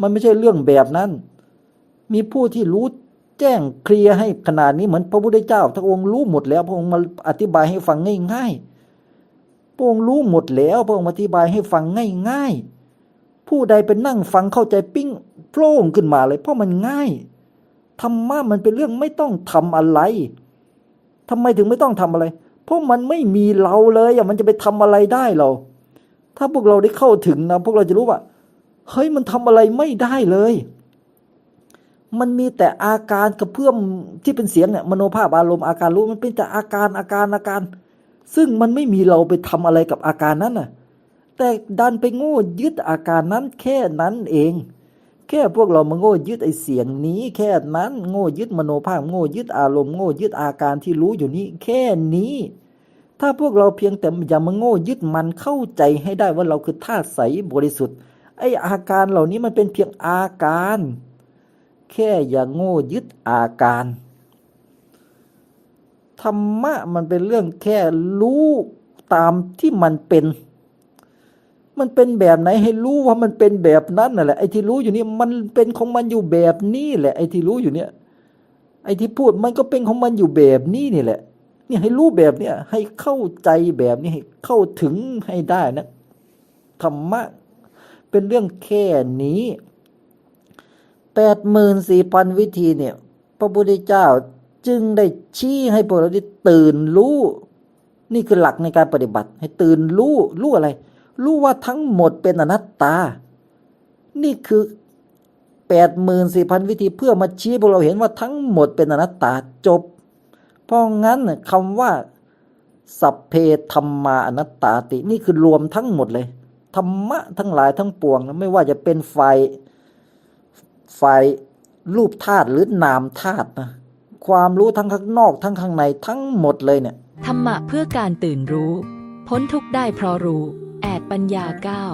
มันไม่ใช่เรื่องแบบนั้น มีผู้ที่รู้แจ้งเคลียร์ให้ขนาดนี้เหมือนพระพุทธเจ้าพระองค์รู้หมดแล้ว พระองค์มาอธิบายให้ฟังง่ายๆพระองค์รู้หมดแล้ว พระองค์อธิบายให้ฟังง่ายๆ ผู้ใดเป็นนั่งฟังเข้าใจปิ้งโพล่งขึ้นมาเลย เพราะมันง่ายธรรมะมันเป็นเรื่องไม่ต้องทำอะไรทำไมถึงไม่ต้องทำอะไร เพราะมันไม่มีเราเลยอะมันจะไปทำอะไรได้เรา ถ้าพวกเราได้เข้าถึงนะพวกเราจะรู้ว่า เฮ้ยมันทำอะไรไม่ได้เลย มันมีแต่อาการกระเพื่อมที่เป็นเสียงเนี่ยมโนภาพอารมณ์อาการรู้มันเป็นแต่อาการอาการอาการ ซึ่งมันไม่มีเราไปทำอะไรกับอาการนั้นน่ะ แต่ดันไปโง่ยึดอาการนั้นแค่นั้นเอง แค่พวกเรามาโง่ยึดไอเสียงนี้ แค่นั้นโง่ยึดมโนภาพโง่ยึดอารมณ์โง่ยึดอาการที่รู้อยู่นี้แค่นี้ถ้าพวกเราเพียงแต่อย่ามาโง่ยึดมันเข้าใจให้ได้ว่าเราคือธาตุใสบริสุทธิ์ ไออาการเหล่านี้มันเป็นเพียงอาการ แค่อย่าโง่ยึดอาการธรรมะมันเป็นเรื่องแค่รู้ตามที่มันเป็น มันเป็นแบบไหนให้รู้ว่ามันเป็นแบบนั้นน่ะแหละไอ้ที่รู้อยู่นี่มันเป็นของมันอยู่แบบนี้แหละ ไอ้ที่รู้อยู่เนี่ย ไอ้ที่พูดมันก็เป็นของมันอยู่แบบนี้นี่แหละ เนี่ยให้รู้แบบเนี้ยให้เข้าใจแบบนี้ให้เข้าถึงให้ได้นะธรรมะ เป็นเรื่องแค่นี้แปดหมื่นสี่พันวิธีเนี่ย พระพุทธเจ้าจึงได้ชี้ให้พวกเราได้ตื่นรู้ นี่คือหลักในการปฏิบัติ ให้ตื่นรู้รู้อะไร รู้ว่าทั้งหมดเป็นอนัตตา นี่คือแปดหมื่นสี่พันวิธีเพื่อมาชี้พวกเราเห็นว่าทั้งหมดเป็นอนัตตาจบ เพราะงั้นคำว่า สัพเพธรรมาอนัตตาติ นี่คือรวมทั้งหมดเลย ธรรมะทั้งหลายทั้งปวงนะไม่ว่าจะเป็นไฟไฟรูปธาตุหรือนามธาตุนะความรู้ทั้งข้างนอกทั้งข้างในทั้งหมดเลยเนี่ยธรรมะเพื่อการตื่นรู้ พ้นทุกข์ได้เพราะรู้ แอดปัญญาเก้า